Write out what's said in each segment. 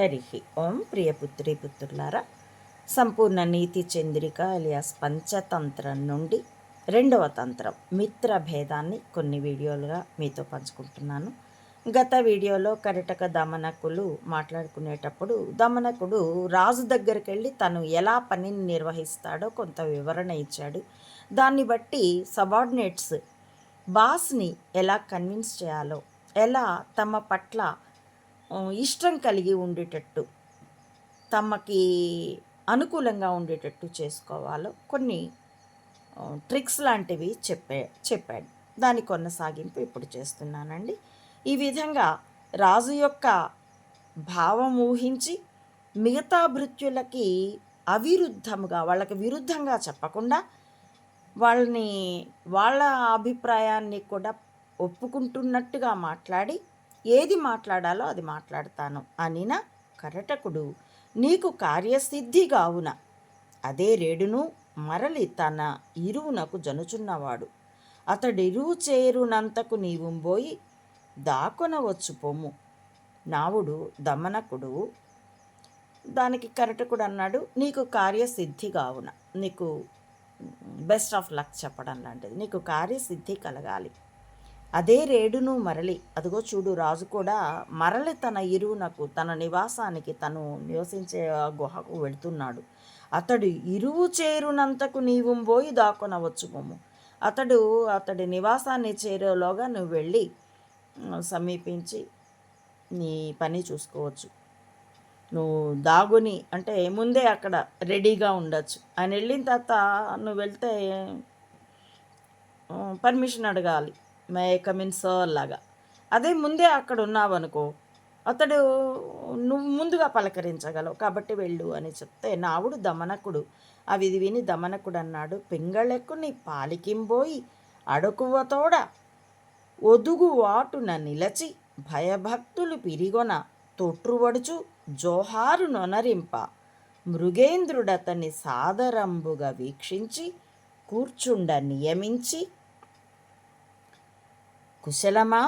హరి ఓం ప్రియపుత్రి పుత్రులారా సంపూర్ణ నీతి Chandrika alias Panchatantram నుండి రెండవ తంత్రం మిత్ర భేదాన్ని కొన్ని వీడియోలుగా మీతో పంచుకుంటున్నాను. గత వీడియోలో కరిటక దమనకులు మాట్లాడుకునేటప్పుడు దమనకుడు రాజు దగ్గరికి వెళ్ళి తను ఎలా పనిని నిర్వహిస్తాడో కొంత వివరణ ఇచ్చాడు. దాన్ని బట్టి సబార్డినేట్స్ బాస్ని ఎలా కన్విన్స్ చేయాలో ఎలా తమ పట్ల ఇష్టం కలిగి ఉండేటట్టు తమకి అనుకూలంగా ఉండేటట్టు చేసుకోవాలో కొన్ని ట్రిక్స్ లాంటివి చెప్పే చెప్పాడు. దాని కొనసాగింపు ఇప్పుడు చేస్తున్నానండి. ఈ విధంగా రాజు యొక్క భావం ఊహించి మిగతా భృత్యులకి అవిరుద్ధముగా వాళ్ళకి విరుద్ధంగా చెప్పకుండా వాళ్ళని వాళ్ళ అభిప్రాయాన్ని కూడా ఒప్పుకుంటున్నట్టుగా మాట్లాడి ఏది మాట్లాడాలో అది మాట్లాడతాను అనిన కరటకుడు నీకు కార్యసిద్ధి గావున. అదే రేడును మరలి తన ఇరువునకు జనుచున్నవాడు. అతడిరువు చేరునంతకు నీవుంబోయి పోయి దాకొనవచ్చు పొమ్ము. నావుడు దమనకుడు. దానికి కరటకుడు అన్నాడు నీకు కార్యసిద్ధి కావున నీకు బెస్ట్ ఆఫ్ లక్ చెప్పడం లాంటిది. నీకు కార్యసిద్ధి కలగాలి. అదే రేడును మరలి అదిగో చూడు రాజు కూడా మరలి తన ఇరువునకు తన నివాసానికి తను నివసించే ఆ గుహకు వెళ్తున్నాడు. అతడు ఇరువు చేరునంతకు నీవు పోయి దాకొనవచ్చు అతడు అతడి నివాసాన్ని చేరేలోగా నువ్వు వెళ్ళి సమీపించి నీ పని చూసుకోవచ్చు. నువ్వు దాగుని అంటే ముందే అక్కడ రెడీగా ఉండొచ్చు. ఆయన వెళ్ళిన తర్వాత నువ్వు వెళ్తే పర్మిషన్ అడగాలి. మే కమిన్ సార్ లాగా. అదే ముందే అక్కడ ఉన్నావనుకో అతడు నువ్వు ముందుగా పలకరించగలవు. కాబట్టి వెళ్ళు అని చెప్తే నావుడు దమనకుడు. అవి ఇది విని దమనకుడు అన్నాడు పింగళెక్కు నీ పాలికింబోయి అడుకువతోడ ఒదుగు వాటున నిలచి భయభక్తులు పిరిగొన తొట్రువడుచు జోహారు నొనరింప. మృగేంద్రుడతని సాదరంబుగా వీక్షించి కూర్చుండ నియమించి కుశలమా?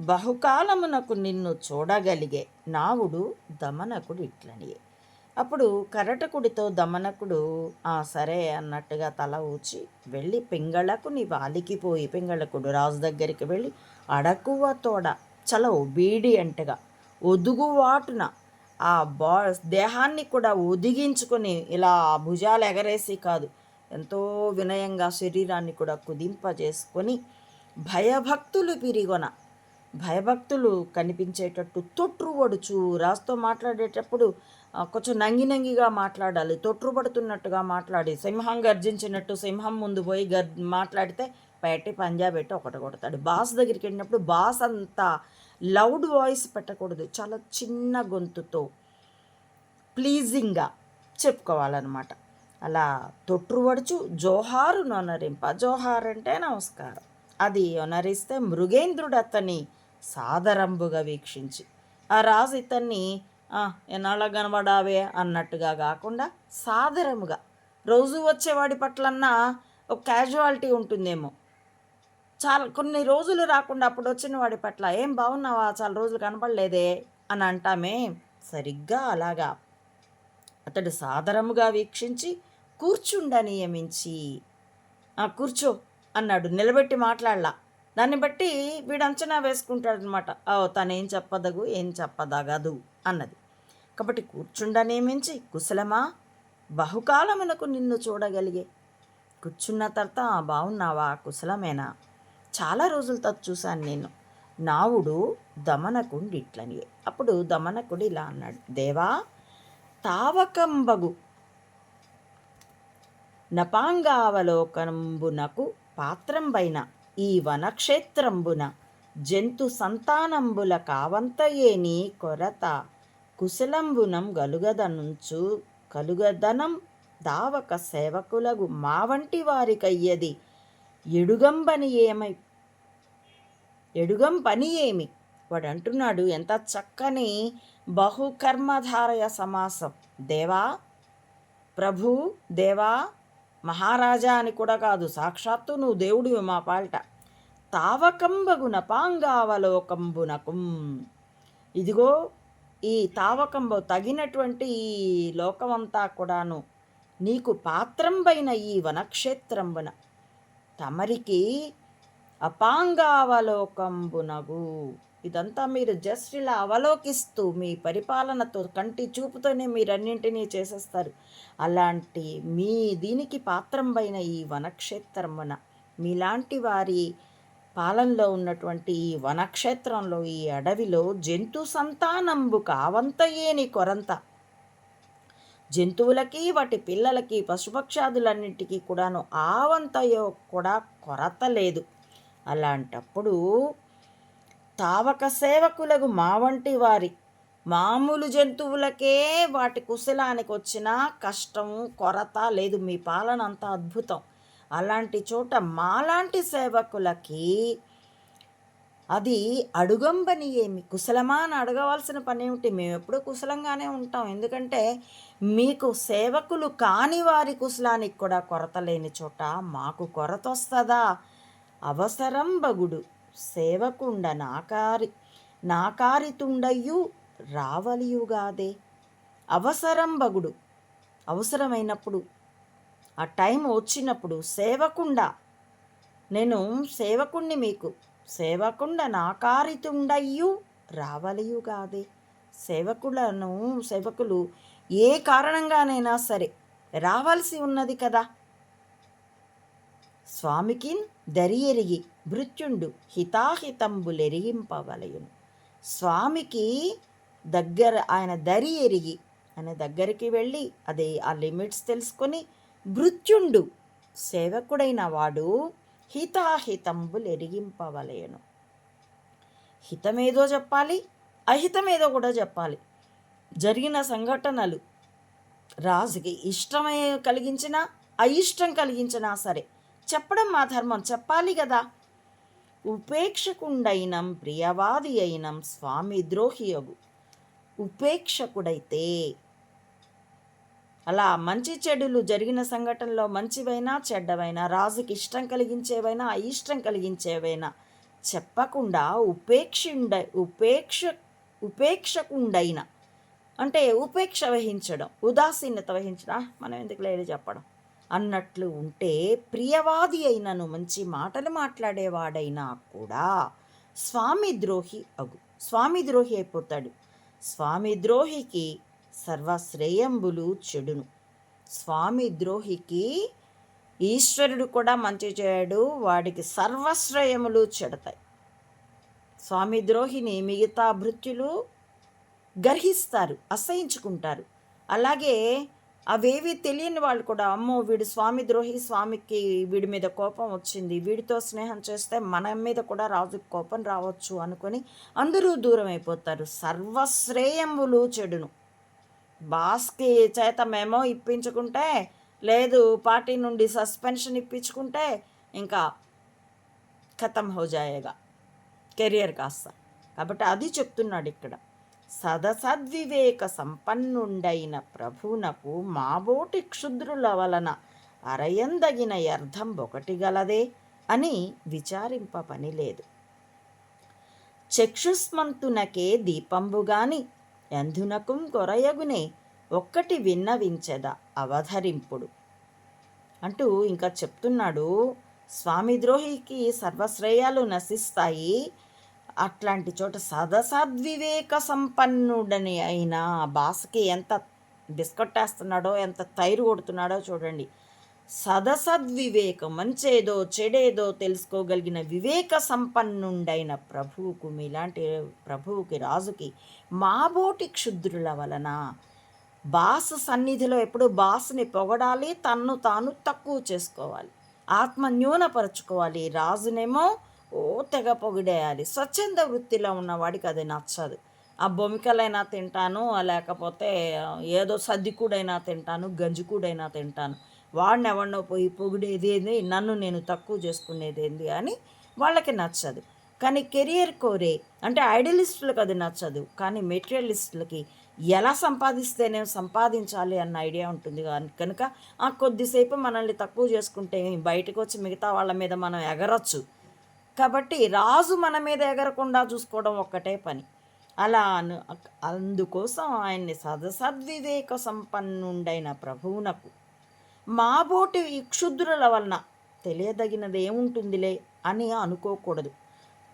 బహుకాలమునకు నిన్ను చూడగలిగే నావుడు దమనకుడు ఇట్లనియే అప్పుడు కరటకుడితో దమనకుడు ఆ సరే అన్నట్టుగా తల ఊచి వెళ్ళి పింగళకు నీ వాలికిపోయి పింగళకుడు రాజు దగ్గరికి వెళ్ళి అడకువ తోడ చాలా ఒబీడియంట్గా ఒదుగువాటున ఆ బా దేహాన్ని కూడా ఒదిగించుకొని ఇలా భుజాలు ఎగరేసి కాదు ఎంతో వినయంగా శరీరాన్ని కూడా కుదింపజేసుకొని భయభక్తులు పిరిగొన. భయభక్తులు కనిపించేటట్టు తొట్రువడుచు రాస్తో మాట్లాడేటప్పుడు కొంచెం నంగి నంగిగా మాట్లాడాలి తొట్రుపడుతున్నట్టుగా మాట్లాడి సింహం గర్జించినట్టు సింహం ముందు పోయి గర్ మాట్లాడితే పెట్టి పంజా పెట్టి ఒకటి కొడతాడు. బాస్ దగ్గరికి వెళ్ళినప్పుడు బాస్ అంత లౌడ్ వాయిస్ పెట్టకూడదు చాలా చిన్న గొంతుతో ప్లీజింగ్గా చెప్పుకోవాలన్నమాట. అలా తొట్రువడుచు జోహారు నొనరింప జోహార్ అంటే నమస్కారం. అది ఒనరిస్తే మృగేంద్రుడు అతన్ని సాదరంబుగా వీక్షించి. ఆ రాజు ఇతన్ని ఎన్నాళ్ళ కనబడావే? అన్నట్టుగా కాకుండా సాదరముగా. రోజు వచ్చేవాడి పట్లన్నా ఒక క్యాజువాలిటీ ఉంటుందేమో. చాలా కొన్ని రోజులు రాకుండా అప్పుడు వచ్చిన వాడి పట్ల ఏం బాగున్నావా చాలా రోజులు కనపడలేదే అని అంటామే. సరిగ్గా అలాగా. అతడు సాదరముగా వీక్షించి కూర్చుండ నియమించి "ఆ, కూర్చో. అన్నాడు. నిలబెట్టి మాట్లాడలా. దాన్ని బట్టి వీడు అంచనా వేసుకుంటాడనమాట ఓ తనేం చెప్పదగు ఏం చెప్పదగదు అన్నది. కాబట్టి కూర్చుండనే మించి కుశలమా? బహుకాలమునకు నిన్ను చూడగలిగే. కూర్చున్న తర్వాత "ఆ, బాగున్నావా కుశలమేనా? చాలా రోజుల తర్వాత చూశాను నేను నావుడు దమనకుండి ఇట్లని అప్పుడు దమనకుడు ఇలా అన్నాడు. దేవా తావకంబగు. నపాంగావలోకంబునకు పాత్రంబైన ఈ వనక్షేత్రంబున జంతు సంతానంబుల కావంతయేని కొరత. కుశలంబునం గలుగదనుంచు కలుగదనం దావక సేవకులగు మా వంటి వారికయ్యది. ఎడుగంబని ఏమై ఎడుగం పని ఏమి? వాడు అంటున్నాడు ఎంత చక్కని బహుకర్మధారయ సమాసం. దేవా ప్రభు దేవా మహారాజా అని కూడా కాదు సాక్షాత్తు నువ్వు దేవుడివి మా పాల్ట. తావకంబగు నపాంగావలోకంబునకుం ఇదిగో ఈ తావకంబ తగినటువంటి ఈ లోకమంతా కూడాను నీకు పాత్రంబైన ఈ వనక్షేత్రంబున. తమరికి అపాంగావలోకంబునగు ఇదంతా మీరు జస్ట్ ఇలా అవలోకిస్తూ మీ పరిపాలనతో కంటి చూపుతోనే మీరన్నింటినీ చేసేస్తారు. అలాంటి మీ దీనికి పాత్రంబైన ఈ వనక్షేత్రమున మీలాంటి వారి పాలనలో ఉన్నటువంటి ఈ వనక్షేత్రంలో ఈ అడవిలో జంతు సంతానంబు కావంతయేని కొరంత. జంతువులకి వాటి పిల్లలకి పశుపక్షాదులన్నింటికీ కూడాను ఆవంతయో కూడా కొరత లేదు. అలాంటప్పుడు తావక సేవకులకు మా వంటి వారి మామూలు జంతువులకే వాటి కుశలానికి వచ్చిన కష్టం కొరత లేదు. మీ పాలన అంత అద్భుతం. అలాంటి చోట మాలాంటి సేవకులకి అది అడుగంబని ఏమి? కుశలమా అని అడగవలసిన పని ఏమిటి మేము ఎప్పుడూ కుశలంగానే ఉంటాం. ఎందుకంటే మీకు సేవకులు కాని వారి కుశలానికి కూడా కొరత లేని చోట మాకు కొరత వస్తుందా అవసరం బగుడు సేవకుండ నాకారి నాకారితుండయ్యు రావలియుగాదే. అవసరం బగుడు అవసరమైనప్పుడు ఆ టైం వచ్చినప్పుడు సేవకుండా నేను సేవకుణ్ణి మీకు సేవకుండ నాకారితుండయ్యు రావలియుగాదే. సేవకులను సేవకులు ఏ కారణంగానైనా సరే రావాల్సి ఉన్నది కదా. స్వామికి దరి ఎరిగి భృత్యుండు హితాహితంబులెరిగింపవలయును. స్వామికి దగ్గర ఆయన దరి ఎరిగి ఆయన దగ్గరికి వెళ్ళి అదే ఆ లిమిట్స్ తెలుసుకొని భృత్యుండు సేవకుడైన వాడు హితాహితంబులు ఎరిగింపవలయను హితమేదో చెప్పాలి అహితమేదో కూడా చెప్పాలి. జరిగిన సంఘటనలు రాజుకి ఇష్టమే కలిగించినా అయిష్టం కలిగించినా సరే చెప్పడం మా ధర్మం. చెప్పాలి కదా ఉపేక్షకుండైనం ప్రియవాది అయినం స్వామి ద్రోహియగు. ఉపేక్షకుడైతే అలా మంచి చెడులు జరిగిన సంఘటనలో మంచివైనా చెడ్డవైనా రాజుకి ఇష్టం కలిగించేవైనా అయిష్టం కలిగించేవైనా చెప్పకుండా ఉపేక్షుండ ఉపేక్ష ఉపేక్షకుండైన అంటే ఉపేక్ష వహించడం ఉదాసీనత వహించడం. మనం ఎందుకు లేదు చెప్పడం? అన్నట్లు ఉంటే ప్రియవాది అయినను మంచి మాటలు మాట్లాడేవాడైనా కూడా స్వామి ద్రోహి అగు. స్వామి ద్రోహి అయిపోతాడు. స్వామి ద్రోహికి సర్వశ్రేయంబులు చెడును. స్వామి ద్రోహికి ఈశ్వరుడు కూడా మంచి చేయడు వాడికి సర్వశ్రేయములు చెడతాయి. స్వామి ద్రోహిని మిగతా భృత్యులు గర్హిస్తారు అసహించుకుంటారు. అలాగే అవేవి తెలియని వాళ్ళు కూడా అమ్మో వీడు స్వామి ద్రోహి స్వామికి వీడి మీద కోపం వచ్చింది వీడితో స్నేహం చేస్తే మన మీద కూడా రాజుకి కోపం రావచ్చు అనుకొని అందరూ దూరం అయిపోతారు సర్వశ్రేయములు చెడును. బాస్కి చేత మేమో ఇప్పించుకుంటే లేదు పార్టీ నుండి సస్పెన్షన్ ఇప్పించుకుంటే ఇంకా ఖతం హోజాయేగా కెరియర్ కాస్త. కాబట్టి అది చెప్తున్నాడు ఇక్కడ. సదసద్వివేక సంపన్నుండైన ప్రభునకు మాబోటి క్షుద్రుల వలన అరయందగిన అర్థం ఒకటి గలదే అని విచారింప పని లేదు చక్షుస్మంతునకే దీపంబు గాని కొరయగునే ఒక్కటి విన్నవించెద అవధరింపుడు. అంటూ ఇంకా చెప్తున్నాడు స్వామి ద్రోహికి సర్వశ్రేయాలు నశిస్తాయి అట్లాంటి చోట సదసద్వివేక సంపన్నుడని అయిన బాసకి ఎంత బిస్కొట్టేస్తున్నాడో ఎంత తైరు కొడుతున్నాడో చూడండి. సదసద్వివేకం మంచేదో చెడేదో తెలుసుకోగలిగిన వివేక సంపన్నుండైన ప్రభువుకు మీలాంటి ప్రభువుకి రాజుకి మాబోటి క్షుద్రుల వలన బాస్ సన్నిధిలో ఎప్పుడు బాస్ని పొగడాలి తన్ను తాను తక్కువ చేసుకోవాలి ఆత్మ న్యూనపరచుకోవాలి. రాజునేమో ఓ తెగ పొగిడేయాలి. స్వచ్ఛంద వృత్తిలో ఉన్నవాడికి అది నచ్చదు. ఆ బొమికలైనా తింటాను లేకపోతే ఏదో సద్దికూడైనా తింటాను గంజికూడైనా తింటాను. వాడిని ఎవరినో పోయి పొగిడేది ఏంది? నన్ను నేను తక్కువ చేసుకునేది ఏంది అని వాళ్ళకి నచ్చదు. కానీ కెరియర్ కోరే అంటే ఐడియలిస్టులకు అది నచ్చదు. కానీ మెటీరియలిస్టులకి ఎలా సంపాదిస్తేనే సంపాదించాలి అన్న ఐడియా ఉంటుంది. కానీ కనుక ఆ కొద్దిసేపు మనల్ని తక్కువ చేసుకుంటే బయటకు వచ్చి మిగతా వాళ్ళ మీద మనం ఎగరొచ్చు. కాబట్టి రాజు మన మీద ఎగరకుండా చూసుకోవడం ఒక్కటే పని. అలా అను అందుకోసం ఆయన్ని సదసద్వివేక సంపన్నుండైన ప్రభువునకు మా బోటి క్షుద్రుల వలన తెలియదగినది ఏముంటుందిలే అని అనుకోకూడదు.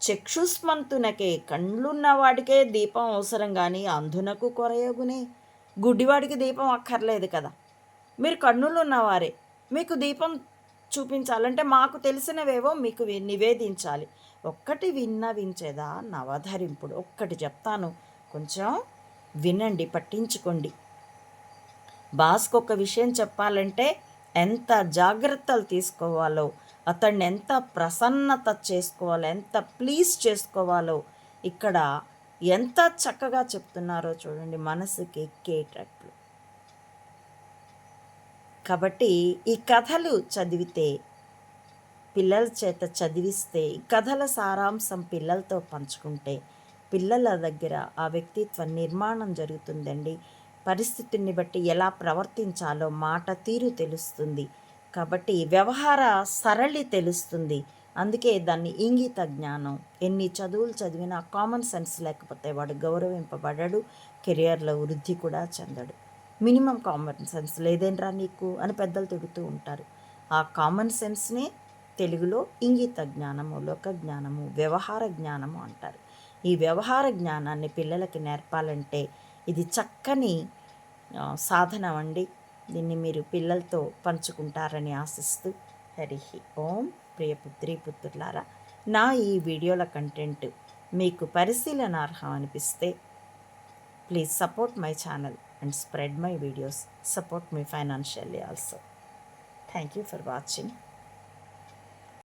చక్షుస్మంతునకే కండ్లున్న వాడికే దీపం అవసరం కానీ అంధునకు కొరయగునే. గుడ్డివాడికి దీపం అక్కర్లేదు కదా. మీరు కన్నులు ఉన్నవారే మీకు దీపం చూపించాలంటే మాకు తెలిసినవేవో మీకు నివేదించాలి. ఒక్కటి విన్నవించేదా నవధరింపుడు. ఒక్కటి చెప్తాను. కొంచెం వినండి పట్టించుకోండి. బాస్కి ఒక విషయం చెప్పాలంటే ఎంత జాగ్రత్తలు తీసుకోవాలో అతన్ని ఎంత ప్రసన్నత చేసుకోవాలో ఎంత ప్లీజ్ చేసుకోవాలో ఇక్కడ ఎంత చక్కగా చెప్తున్నారో చూడండి. మనసుకి ఎక్కేటట్లు. కాబట్టి ఈ కథలు చదివితే పిల్లల చేత చదివిస్తే ఈ కథల సారాంశం పిల్లలతో పంచుకుంటే పిల్లల దగ్గర ఆ వ్యక్తిత్వ నిర్మాణం జరుగుతుందండి. పరిస్థితిని బట్టి ఎలా ప్రవర్తించాలో మాట తీరు తెలుస్తుంది. కాబట్టి వ్యవహార సరళి తెలుస్తుంది. అందుకే దాన్ని ఇంగిత జ్ఞానం. ఎన్ని చదువులు చదివినా కామన్ సెన్స్ లేకపోతే వాడు గౌరవింపబడడు కెరియర్లో వృద్ధి కూడా చెందడు. మినిమం కామన్ సెన్స్ లేదేంట్రా నీకు అని పెద్దలు తిడుతూ ఉంటారు. ఆ కామన్ సెన్స్నే తెలుగులో ఇంగిత జ్ఞానము లోక జ్ఞానము వ్యవహార జ్ఞానము అంటారు. ఈ వ్యవహార జ్ఞానాన్ని పిల్లలకి నేర్పాలంటే ఇది చక్కని సాధన అండి. దీన్ని మీరు పిల్లలతో పంచుకుంటారని ఆశిస్తూ హరి ఓం. ప్రియపుత్రి పుత్రులారా నా ఈ వీడియోల కంటెంట్ మీకు పరిశీలనార్హం అనిపిస్తే please support my channel and spread my videos. Support me financially also. Thank you for watching.